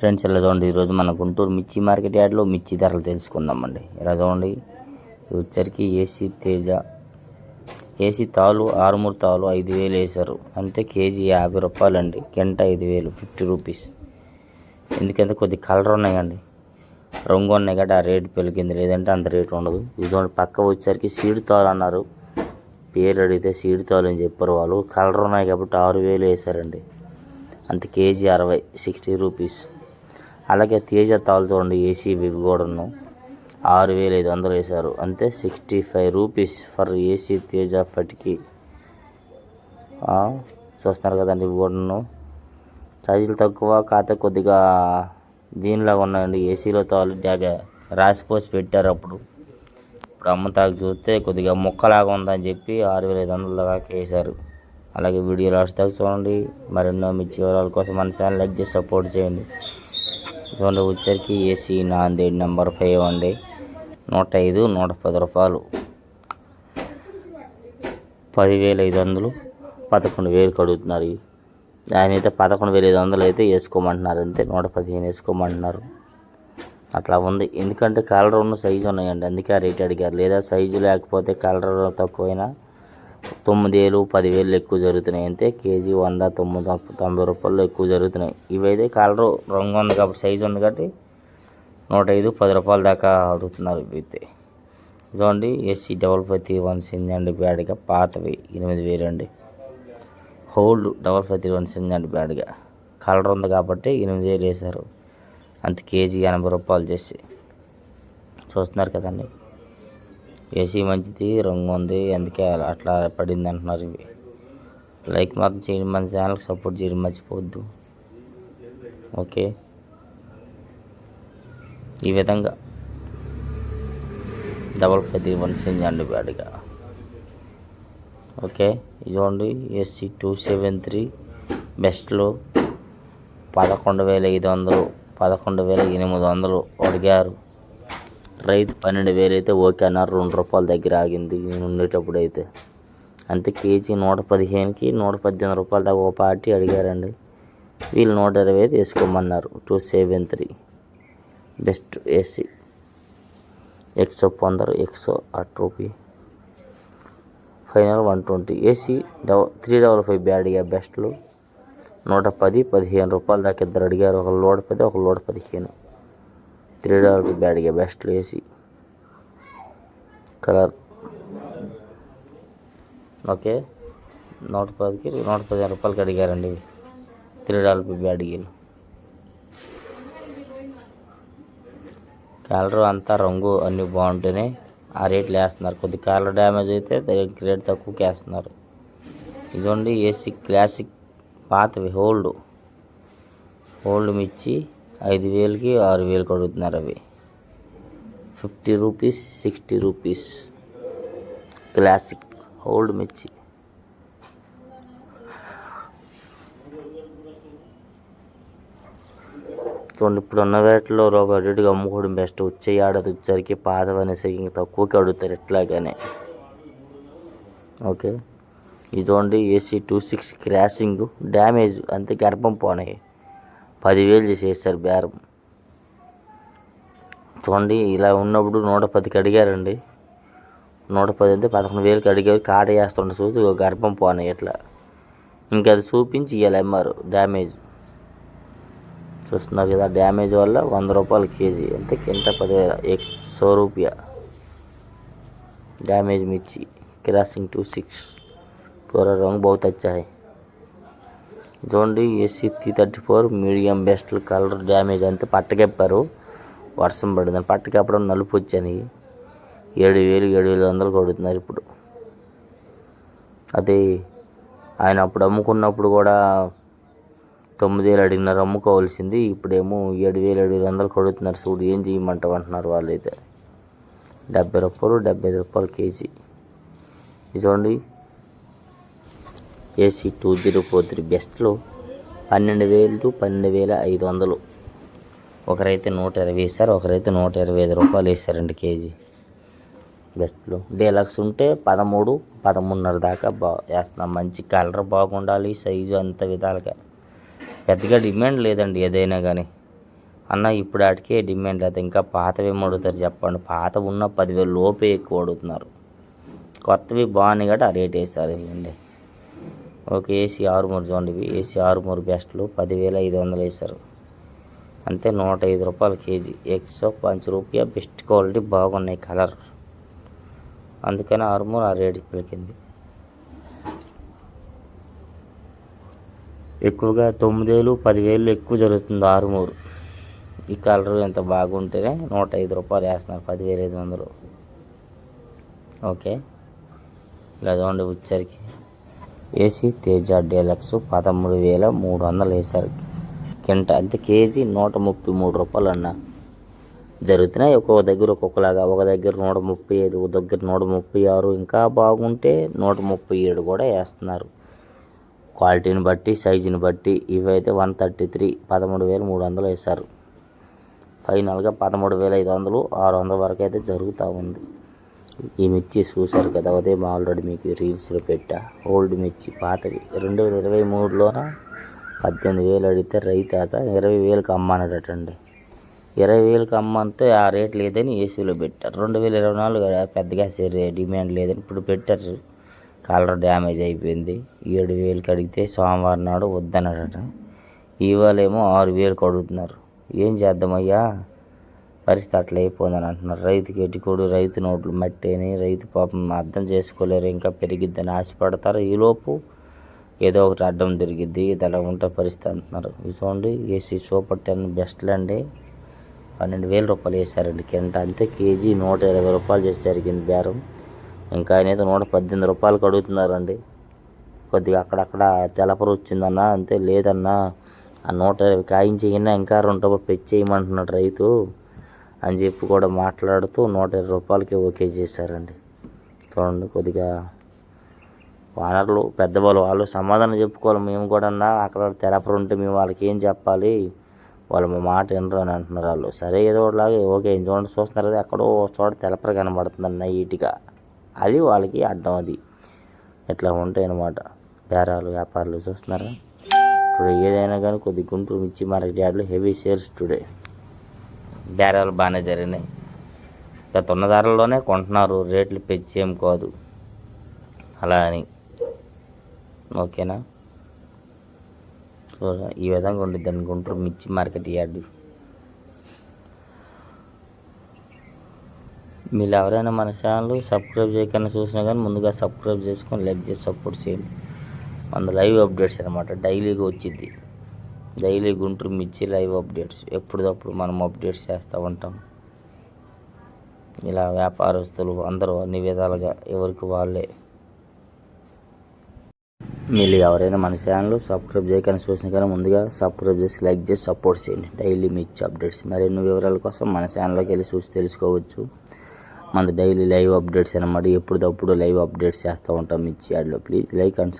Friends ఇలా చూడండి ఈరోజు మన గుంటూరు మిర్చి మార్కెట్ యార్డ్లో మిర్చి ధరలు తెలుసుకుందామండి. ఇలా చూడండి ఇది వచ్చరికి ఏసీ తేజ ఏసీ తాలు ఆరుమూరు తాలు ఐదు వేలు వేశారు. అంతే కేజీ యాభై రూపాయలండి గంట ఐదు వేలు ఫిఫ్టీ రూపీస్. ఎందుకంటే కొద్ది కలర్ ఉన్నాయండి. రంగు ఉన్నాయి కాబట్టి ఆ రేటు పెరిగింది లేదంటే అంత రేటు ఉండదు. ఇది పక్క వచ్చేసరికి సీడ్ తాలు అన్నారు. పేరు అడిగితే సీడ్ తాలు అని చెప్పారు వాళ్ళు. కలర్ ఉన్నాయి కాబట్టి ఆరు వేలు వేశారండి. అంత కేజీ అరవై సిక్స్టీ రూపీస్. అలాగే తేజ తాలు చూడండి ఏసీ ఇవి కూడాను ఆరు వేల ఐదు వందలు వేశారు. అంతే sixty five rupees for AC Teja ఫటికి. చూస్తున్నారు కదండి ఇవి కూడాను సైజులు తక్కువ కాత కొద్దిగా దీనిలాగా ఉన్నాయండి. ఏసీలో తాలు జాగా రాసిపోసి పెట్టారు అప్పుడు. ఇప్పుడు అమ్మతాకు చూస్తే కొద్దిగా మొక్కలాగా ఉందని చెప్పి ఆరు వేల ఐదు వందల దాకా వేశారు. అలాగే వీడియో లాస్ట్ దాకా చూడండి. మరెన్నో మిర్చి వివరాల కోసం మన ఛానల్ లైక్ చేసి సపోర్ట్ చేయండి. చూడండి వచ్చరికి ఏసీ నాందేడ్ నెంబర్ ఫైవ్ అండి నూట ఐదు నూట పది రూపాయలు. పదివేల ఐదు వందలు పదకొండు వేలు కడుగుతున్నారు ఆయన అయితే పదకొండు వేల ఐదు వందలు అయితే వేసుకోమంటున్నారు అంతే నూట పదిహేను వేసుకోమంటున్నారు. అట్లా ఉంది. ఎందుకంటే కలర్ ఉన్న సైజు ఉన్నాయండి అందుకే ఆ రేట్ అడిగారు. లేదా సైజు లేకపోతే కలర్ తక్కువైనా తొమ్మిది వేలు పదివేలు ఎక్కువ జరుగుతున్నాయి అంతే కేజీ వంద తొమ్మిది తొంభై రూపాయలు ఎక్కువ జరుగుతున్నాయి. ఇవైతే కలరు రంగు ఉంది కాబట్టి సైజు ఉంది కాబట్టి నూట ఐదు పది రూపాయల దాకా అడుగుతున్నారు ఇవైతే. ఇదండి SC double five three one సింజండి బ్యాడ్గా పాతవి ఎనిమిది వేలు అండి. Old double five three one అండి బ్యాడ్గా. కలర్ ఉంది కాబట్టి ఎనిమిది వేలు వేశారు. అంత కేజీ ఎనభై రూపాయలు చేసి. చూస్తున్నారు కదండి. ఏసీ మంచిది రంగు ఉంది అందుకే అలా- అట్లా పడింది అంటున్నారు ఇవి. లైక్ మాత్రం చేయండి మన ఛానల్కి సపోర్ట్ చేయడం మర్చిపోవద్దు. ఓకే? ఈ విధంగా. డబల్ ఫైవ్ వన్ సెంజ్ అండి బ్యాడ్గా ఓకే? ఇదిగోండి ఎస్సీ టూ సెవెన్ త్రీ బెస్ట్లో పదకొండు వేల ఐదు వందలు పదకొండు వేల ఎనిమిది వందలు అడిగారు. రైతు పన్నెండు వేలు అయితే ఓకే అన్నారు రెండు రూపాయల దగ్గర ఆగింది నేను ఉండేటప్పుడు అయితే అంతే కేజీ నూట పదిహేనుకి నూట పద్దెనిమిది రూపాయల దాకా ఒక పార్టీ అడిగారండి. వీళ్ళు నూట ఇరవై ఐదు వేసుకోమన్నారు two seven three. Best AC. Exo పొందరు exo at rupee final one twenty. AC డబ three double five బ్యాడ్గా బెస్ట్లు. నూట పది పదిహేను రూపాయల దాకా ఇద్దరు అడిగారు ఒక లోడ్ పది ఒక లోడ్ పదిహేను. త్రీ డబల్ ఫైవ్ బ్యాడ్గా బెస్ట్లు ఏసీ కలర్. ఓకే? నూట పదికి నూట పదిహేను రూపాయలకి అడిగారండి. త్రీ డబల్ ఫైవ్ బ్యాడ్గీలు కలర్ అంతా రంగు అన్నీ బాగుంటేనే ఆ రేట్లు వేస్తున్నారు. కొద్ది కలర్ డ్యామేజ్ అయితే రేట్ తక్కువకి వేస్తున్నారు. ఇదండి ఏసీ క్లాసిక్ పాతవి హోల్డ్ హోల్డ్ మిచ్చి ఐదు వేలకి ఆరు వేలకి అడుగుతున్నారు అవి. Fifty rupees sixty rupees. Classic old మిర్చి. చూడండి ఇప్పుడు ఉన్న వేటలో ఒక రేటుగా అమ్ముకోవడం బెస్ట్ వచ్చే ఏడాది వచ్చేసరికి పాదం అనేసరికి ఇంకా తక్కువకి అడుగుతారు ఎట్లాగానే. ఓకే? ఇది AC two six crossing damage అంతే గర్భం పోనాయి. పదివేలు చేసి వేస్తారు బేరం చూడండి ఇలా ఉన్నప్పుడు నూట పదికి అడిగారండి నూట పది అంటే పదకొండు వేలకి అడిగారు కాట వేస్తుండే చూసి ఇగో గర్భం పోనాయి ఇట్లా ఇంకా అది చూపించి ఇవాళ అమ్మారు డ్యామేజ్ చూస్తున్నారు కదా డ్యామేజ్ వల్ల వంద రూపాయలు కేజీ అంటే కింద పదివేల ఎక్ సో రూపాయ डैमेज मिर्ची क्रॉसिंग टू सिक्स पूरा रंग बहुत अच्छा है చూడండి AC three thirty four medium best colour damage అంతే పట్టకెప్పారు. వర్షం పడింది పట్టకెప్పడం నలుపు వచ్చాయి. ఏడు వేలు ఏడు వేల వందలు కొడుతున్నారు ఇప్పుడు. అదే ఆయన అప్పుడు అమ్ముకున్నప్పుడు కూడా తొమ్మిది వేలు అడిగినారు అమ్ముకోవాల్సింది. ఇప్పుడేమో ఏడు వేలు ఏడు వేల వందలు కొడుతున్నారు. చూడు ఏం చేయమంటావు అంటున్నారు వాళ్ళు అయితే డెబ్బై రూపాయలు డెబ్బై ఐదు రూపాయలు కేజీ. చూడండి AC two zero four three బెస్ట్లో పన్నెండు వేలు టు పన్నెండు వేల ఐదు వందలు. ఒకరైతే నూట ఇరవై ఇస్తారు ఒకరైతే నూట ఇరవై ఐదు రూపాయలు ఇస్తారండి కేజీ. బెస్ట్లో డీలక్స్ ఉంటే పదమూడు పదమూడున్నర దాకా బా వేస్తున్నాం. మంచి కలర్ బాగుండాలి సైజు అంత విధాలుగా. పెద్దగా డిమాండ్ లేదండి ఏదైనా కానీ అన్న ఇప్పుడు ఆటికే డిమాండ్ లేదు. ఇంకా పాతవి అడుగుతారు చెప్పండి. పాత ఉన్న పదివేలు లోపే ఎక్కువ అడుగుతున్నారు కొత్తవి బాగున్నాయి కాబట్టి ఆ రేట్ వేస్తారు ఇవ్వండి. ఓకే ఏసీ ఆరుమూరు చూడండి ఇవి ఏసీ ఆరుమూరు బెస్ట్లు పదివేల ఐదు వందలు వేశారు. అంతే నూట ఐదు రూపాయలు కేజీ. ఎక్సో పంచ రూపాయ బెస్ట్ క్వాలిటీ బాగున్నాయి కలర్. అందుకని ఆరుమూరు ఆ రేటుకి పలికింది. ఎక్కువగా తొమ్మిదేలు పదివేలు ఎక్కువ జరుగుతుంది ఆరుమూరు ఈ కలర్ ఎంత బాగుంటేనే నూట ఐదు రూపాయలు వేస్తున్నారు. పదివేల ఐదు వందలు. ఓకే. ఇలా చూడండి వచ్చరికి ఏసీ తేజ డీలక్స్ పదమూడు వేల మూడు వందలు వేశారు. కింట అంటే కేజీ నూట ముప్పై మూడు రూపాయలు అన్న జరుగుతున్నాయి. ఒక్కొక్క దగ్గర ఒక్కొక్కలాగా. ఒక దగ్గర నూట ముప్పై ఐదు ఒక దగ్గర నూట ముప్పై ఆరు. ఇంకా బాగుంటే నూట ముప్పై ఏడు కూడా వేస్తున్నారు. క్వాలిటీని బట్టి సైజుని బట్టి ఇవైతే వన్ థర్టీ త్రీ పదమూడు వేల మూడు వందలు వేశారు. ఫైనల్గా పదమూడు వేల ఐదు వందలు ఆరు వందల వరకు అయితే జరుగుతూ ఉంది. ఈ మిర్చి చూశారు కదా ఉదయం ఆల్రెడీ మీకు రీల్స్లో పెట్టా. ఓల్డ్ మిర్చి పాతవి రెండు వేల ఇరవై మూడులోన పద్దెనిమిది వేలు అడిగితే రైతు అత ఇరవై వేలకు అమ్మానటండి ఇరవై వేలకు అమ్మంటే ఆ రేట్ లేదని ఏసీలో పెట్టారు రెండు వేల ఇరవై నాలుగు పెద్దగా సరే డిమాండ్ లేదని ఇప్పుడు పెట్టారు. కలర్ డ్యామేజ్ అయిపోయింది. ఏడు వేలకు అడిగితే సోమవారం నాడు వద్దన్నాడట. ఇవాళేమో ఆరు వేలకు అడుగుతున్నారు. ఏం చేద్దామయ్యా? పరిస్థితి అట్లా అయిపోదని అంటున్నారు. రైతుకి ఎటుకోడు రైతు నోట్లు మట్టేని రైతు పాపం అర్థం చేసుకోలేరు ఇంకా పెరిగిద్దని ఆశపడతారు. ఈలోపు ఏదో ఒకటి అడ్డం తిరిగిద్ది ఇది అలా ఉంటే పరిస్థితి అంటున్నారు. ఇది చూడండి ఏసీ సూపర్ టెన్ బెస్ట్లు అండి. పన్నెండు వేల రూపాయలు వేశారండి కింట అంతే కేజీ నూట ఇరవై రూపాయలు చేసి జరిగింది బేరం. ఇంకా ఆయన నూట పద్దెనిమిది రూపాయలకు అడుగుతున్నారండి. కొద్దిగా అక్కడక్కడ తెలపరు వచ్చిందన్నా అంతే లేదన్నా ఆ నూట ఇరవై కాయించి ఇంకా రెండు రూపాయలు పెంచేయమంటున్నాడు రైతు. అని చెప్పి కూడా మాట్లాడుతూ నూట ఇరవై రూపాయలకి ఓకే చేశారండి. చూడండి కొద్దిగా వానర్లు పెద్దవాళ్ళు వాళ్ళు సమాధానం చెప్పుకోవాలి. మేము కూడా అక్కడ తెలపరు ఉంటే మేము వాళ్ళకి ఏం చెప్పాలి? వాళ్ళు మా మాట వినరు అని అంటున్నారు వాళ్ళు. సరే ఏదో ఒకటిలాగా ఓకే. చూడండి చూస్తున్నారు కదా ఎక్కడో చోట తెలపర కనబడుతుంది నైట్గా. అది వాళ్ళకి అడ్డం అది. ఇట్లా ఉంటాయి అన్నమాట. బేరాలు వ్యాపారాలు చూస్తున్నారా? ఇప్పుడు ఏదైనా కానీ కొద్ది గుంటూరు మిర్చి మార్కెట్ యార్డ్లో హెవీ సేల్స్ టుడే. బేరాలు బాగానే జరిగినాయి. గత ఉన్న ధరల్లోనే కొంటున్నారు. రేట్లు పెంచేం కాదు. అలా అని. ఓకేనా? సో ఈ విధంగా ఉండిద్దండి గుంటూరు మిర్చి మార్కెట్ యార్డు. మీరు ఎవరైనా మన ఛానల్ సబ్స్క్రైబ్ చేయకుండా చూసినా కానీ ముందుగా సబ్స్క్రైబ్ చేసుకొని లైక్ చేసి సపోర్ట్ చేయండి. మన లైవ్ అప్డేట్స్ అనమాట డైలీగా వచ్చింది డైలీ గుంటూరు మిర్చి లైవ్ అప్డేట్స్. ఎప్పటిదప్పుడు మనం అప్డేట్స్ చేస్తూ ఉంటాం. ఇలా వ్యాపారస్తులు అందరూ అన్ని విధాలుగా ఎవరికి వాళ్ళే. మీరు ఎవరైనా మన ఛానల్ సబ్స్క్రైబ్ చేయకని చూసిన కానీ ముందుగా సబ్స్క్రైబ్ చేసి లైక్ చేసి సపోర్ట్ చేయండి. డైలీ మిర్చి అప్డేట్స్. మరెన్నో వివరాల కోసం మన ఛానల్లోకి వెళ్ళి చూసి తెలుసుకోవచ్చు. మన డైలీ లైవ్ అప్డేట్స్ అనమాట ఎప్పటిదప్పుడు లైవ్ అప్డేట్స్ చేస్తూ ఉంటాం మిర్చి యాడ్లో. Please like and sub